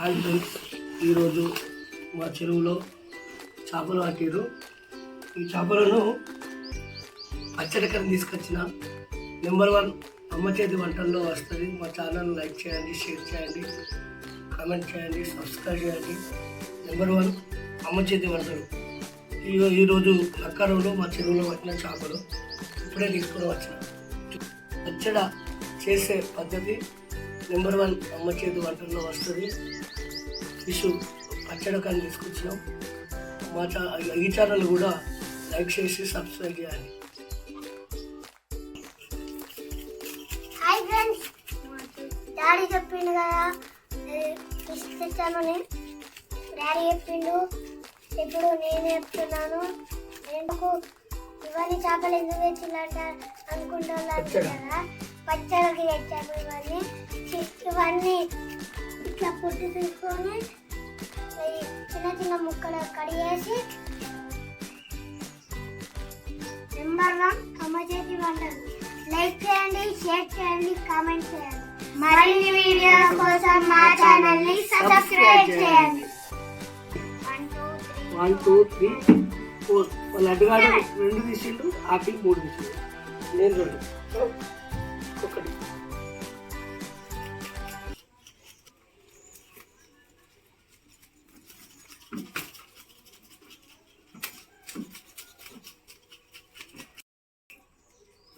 Hi friends ఈరోజు మా చెరువులో చేపలు పట్టిరు ఈ చేపలను పచ్చడికరం తీసుకొచ్చిన నెంబర్ వన్ అమ్మ చేతి వంటల్లో వస్తుంది. మా ఛానల్ లైక్ చేయండి షేర్ చేయండి కామెంట్ చేయండి సబ్స్క్రైబ్ చేయండి. నెంబర్ వన్ అమ్మ చేతి వంటలు. ఈ ఈరోజు లక్కారంలో మా చెరువులో పట్టిన చేపలు ఇప్పుడే తీసుకుని వచ్చిన. పచ్చడ చేసే పద్ధతి నెంబర్ వన్ అమ్మ చేతి వంటల్లో వస్తుంది. ఫిష్ పచ్చడి కానీ తీసుకొచ్చినాం. మా ఛా ఈ ఛానల్ కూడా లైక్ చేసి సబ్స్క్రైబ్ చేయాలి. హాయ్ ఫ్రెండ్స్ డాడీ చెప్పిండు కదా ఫిష్ తెచ్చామని డాడీ చెప్పిండు ఇప్పుడు నేను చెప్తున్నాను. ఎందుకు? ఇవన్నీ చేపలు ఎందుకు తెచ్చిందంట అనుకుంటున్నాను. కదా. పచ్చడికి తెచ్చాము ఇవన్నీ. ఇవన్నీ ఇట్లా పుట్టి తీసుకొని చిన్న చిన్న ముక్కలు కడిగేసి నెంబర్ వన్ అమ్మ చేతి వంటలు. లైక్ చేయండి షేర్ చేయండి కామెంట్ చేయండి. మరిన్ని వీడియోల కోసం మా ఛానల్ని సబ్స్క్రైబ్ చేయండి. వన్ టూ త్రీ ఫోర్ వాళ్ళు అడ్డుగాడు రెండు తీసిండు ఆపి మూడు తీసిండు. నేను రెండు. ఒకటి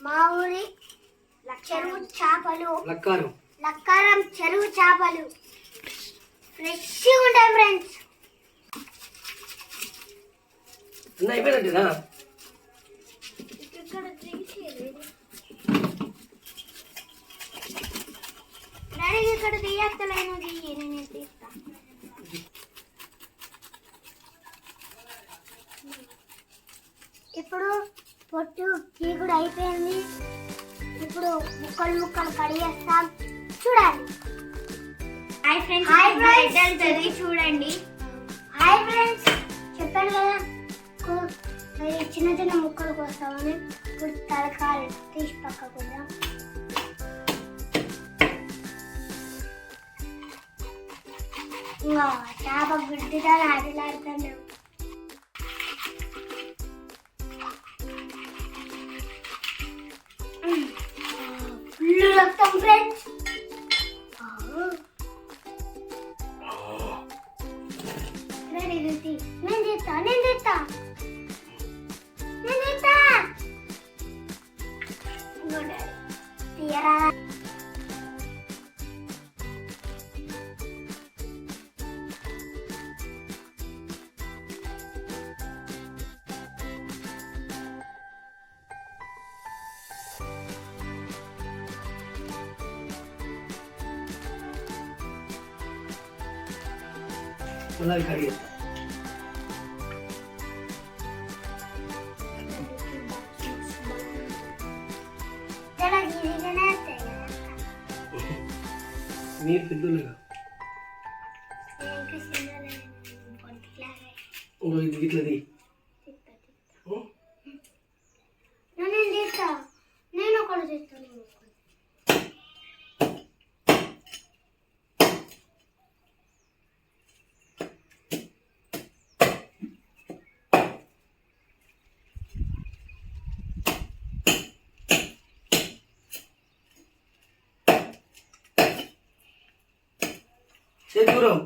మా ఊరి చెరువు చేపలు. లక్కారం. లక్కారం చెరువు చేపలు. ఫ్రెష్ ఉంటాయి ఫ్రెండ్స్ అయిపోయినట్టేనా ఇక్కడ ఇక్కడ తీయి నేను తీస్తా. ఇప్పుడు పొట్టు చీకుడు అయిపోయింది. ఇప్పుడు ముక్కలు ముక్కలు కడిగేస్తాం చూడాలి. హాయ్ ఫ్రెండ్స్ హాయ్ ఫ్రెండ్స్ చూడండి. హాయ్ ఫ్రెండ్స్ చెప్పాను కదా చిన్న చిన్న ముక్కలు కోస్తామని. ఇప్పుడు తలకాలు తీసి పక్కకు చేప గుడ్డిగా ఆటలాడుతున్నాం ఫుల్ రక్తం ఫ్రెండ్స్ రెడీ రెడీ నేను తీస్తా నేను తీస్తా నేను తీస్తా ఇంకో డాడీ తీయరా మళ్ళీ అవి కడిగేస్తా చాలా ఈజీగానే వస్తాయి కదా మీరు పెద్దోళ్ళుగా నేను ఇంకా చిన్నదాన్ని, పొట్టిలాగా ఇంకో ఇది ఇట్లది తిప్పా, తిప్పా. నేను తీస్తా నేను ఒకటి చేస్తాను దూరం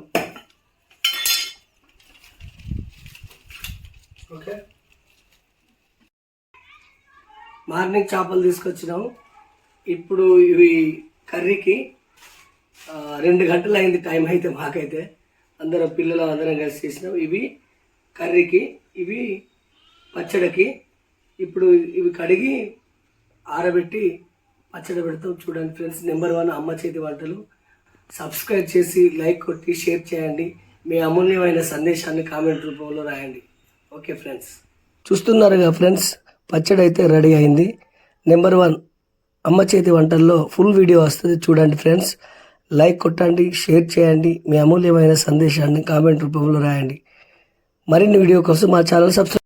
ఓకే మార్నింగ్ చేపలు తీసుకొచ్చినాము ఇప్పుడు ఇవి కర్రీకి రెండు గంటలు అయింది టైం అయితే మాకైతే. అందరం పిల్లలు అందరం కలిసి చేసినాం. ఇవి కర్రీకి ఇవి పచ్చడికి. ఇప్పుడు ఇవి కడిగి ఆరబెట్టి పచ్చడి పెడతాం. చూడండి ఫ్రెండ్స్ నెంబర్ వన్ అమ్మ చేతి వంటలు. సబ్స్క్రైబ్ చేసి లైక్ కొట్టి షేర్ చేయండి. మీ అమూల్యమైన సందేశాన్ని కామెంట్ రూపంలో రాయండి. Okay friends. చూస్తున్నారుగా ఫ్రెండ్స్ పచ్చడి అయితే రెడీ అయింది. నెంబర్ వన్ అమ్మ చేతి వంటల్లో ఫుల్ వీడియో వస్తుంది. చూడండి ఫ్రెండ్స్. లైక్ కొట్టండి షేర్ చేయండి. మీ అమూల్యమైన సందేశాన్ని కామెంట్ రూపంలో రాయండి. మరిన్ని వీడియో కోసం మా ఛానల్ సబ్స్క్రైబ్